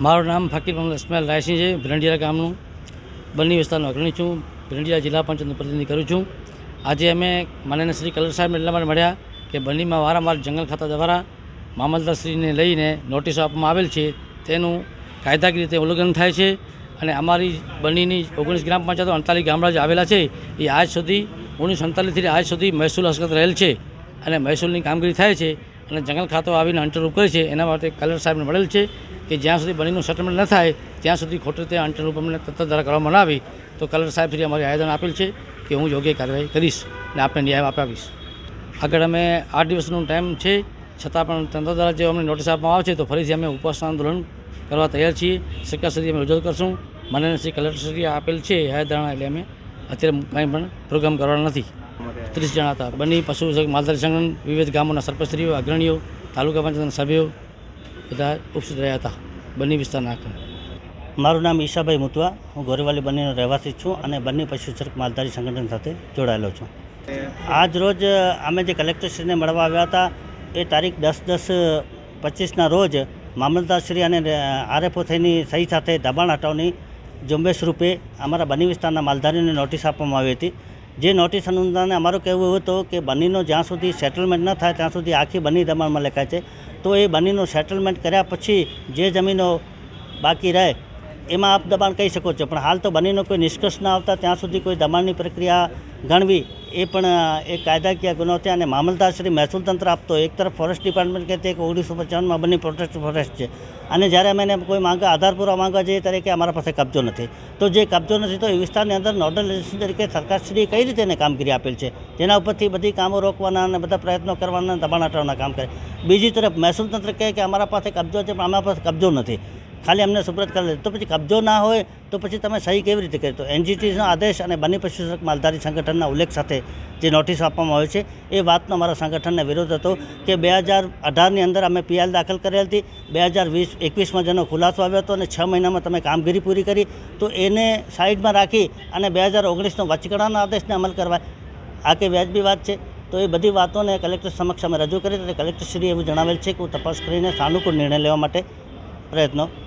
મારું નામ ફકીર મોહમ્મદ ઇસ્માઇલ રાયસિંહ છે ભિરંડિયા ગામનું. બન્ની વિસ્તારનો અગ્રણી છું. ભિરંડિયા જિલ્લા પંચાયતનું પ્રતિનિધિ કરું છું. આજે અમે માનનીય શ્રી કલર સાહેબ એટલા માટે મળ્યા કે બન્નીમાં વારંવાર જંગલ ખાતા દ્વારા મામલદારશ્રીને લઈને નોટિસો આપવામાં આવેલ છે. તેનું કાયદાકીય રીતે ઉલ્લંઘન થાય છે અને અમારી બન્નીની ઓગણીસ ગ્રામ પંચાયતો અડતાલીસ ગામડા જે આવેલા છે. એ આજ સુધી ઓગણીસો અડતાલીસથી આજ સુધી મહેસૂલ હસ્તગત રહેલ છે અને મહેસૂલની કામગીરી થાય છે અને જંગલ ખાતો આવીને અંટરરૂપ કરે છે. એના માટે કલેક્ટર સાહેબને મળેલ છે. કે જ્યાં સુધી બનીનું સેટલમેન્ટ ન થાય, ત્યાં સુધી ખોટી રીતે અંટરરૂપ અમને તત્વ દ્વારા કરવામાં ન આવી, તો કલેક્ટર સાહેબ શ્રી અમારે આવેદન આપેલ છે કે હું યોગ્ય કાર્યવાહી કરીશ અને આપને ન્યાય અપાવીશ. આગળ અમે આઠ દિવસનો ટાઈમ છે, છતાં પણ તંત્ર દ્વારા જો અમને નોટિસ આપવામાં આવે છે, તો ફરીથી અમે ઉપવાસ આંદોલન કરવા તૈયાર છીએ. સરકાર સુધી અમે રજૂઆત કરશું. મને શ્રી કલેક્ટરશ્રીએ આપેલ છે ધારણા એટલે અમે અત્યારે કંઈ પણ પ્રોગ્રામ કરવાના નથી. ત્રીસ જણા હતા. બંને પશુ માલધારી સંગઠન, વિવિધ ગામોના સરપંચશ્રીઓ, અગ્રણીઓ, તાલુકા પંચાયતના સભ્યો બધા ઉપસ્થિત રહ્યા હતા. બન્ની વિસ્તારના આખા મારું નામ ઈશાભાઈ મુતવા હું ગોરેવાલી બન્નીનો રહેવાસી છું અને બંને પશુચરક માલધારી સંગઠન સાથે જોડાયેલો છું. આજ રોજ અમે જે કલેક્ટરશ્રીને મળવા આવ્યા હતા, એ તારીખ દસ દસ પચીસના રોજ મામલતદારશ્રી અને આરએફઓ થઈની સહી સાથે દબાણ હટાવની ઝુંબેશ રૂપે અમારા બની વિસ્તારના માલધારીને નોટિસ આપવામાં આવી હતી. જે નોટિસ અનુસારે અમારું કહેવું એવું હતું કે બનીનો જ્યાં સુધી સેટલમેન્ટ ન થાય, ત્યાં સુધી આખી બની દબાણમાં લખાય છે. તો એ બનીનું સેટલમેન્ટ કર્યા પછી જે જમીનો બાકી રહે એમાં આપ દબાણ કહી શકો છો. પણ હાલ તો બનીનો કોઈ નિષ્કર્ષ ના આવતા. ત્યાં સુધી કોઈ દબાણની પ્રક્રિયા ગણવી એ પણ એક કાયદાકીય ગુનો છે અને મામલતદારશ્રી મહેસૂલ તંત્ર આપતો. એક તરફ ફોરેસ્ટ ડિપાર્ટમેન્ટ કહેતી કે ઓગણીસો પંચાવનમાં બની પ્રોટેક્ટ ફોરેસ્ટ છે. અને જ્યારે અમે એને કોઈ માંગા, આધાર પુરાવા માંગવા જઈએ ત્યારે કે અમારા પાસે કબજો નથી. તો જે કબજો નથી, તો એ વિસ્તારની અંદર નોડલ એજન્સી તરીકે સરકારશ્રીએ કઈ રીતે એને કામગીરી આપેલ છે? જેના ઉપરથી બધી કામો રોકવાના અને બધા પ્રયત્નો કરવાના દબાણ હટાવવાના કામ કરે. બીજી તરફ મહેસૂલ તંત્ર કહે કે અમારા પાસે કબજો છે, પણ અમારા પાસે કબજો નથી. ખાલી અમને સુપ્રત કરે તો પછી કબજો ના હોય, તો પછી તમે સહી કેવી રીતે કરી? તો એનજીટીનો આદેશ અને બની પશુસક માલધારી સંગઠનના ઉલ્લેખ સાથે જે નોટિસ આપવામાં આવે છે, એ વાતનો અમારા સંગઠનને વિરોધ હતો કે બે હજાર અઢારની અંદર અમે પીએલ દાખલ કરેલ હતી. બે હજાર વીસ, એકવીસમાં જેનો ખુલાસો આવ્યો હતો અને છ મહિનામાં તમે કામગીરી પૂરી કરી, તો એને સાઈડમાં રાખી અને બે હજાર ઓગણીસનો વચગાળાના આદેશને અમલ કરવા. આ કે વ્યાજબી વાત છે? તો એ બધી વાતોને કલેક્ટર સમક્ષ અમે રજૂ કરી અને કલેક્ટરશ્રીએ એવું જણાવેલ છે કે હું તપાસ કરીને સાનુકૂળ નિર્ણય લેવા માટે પ્રયત્નો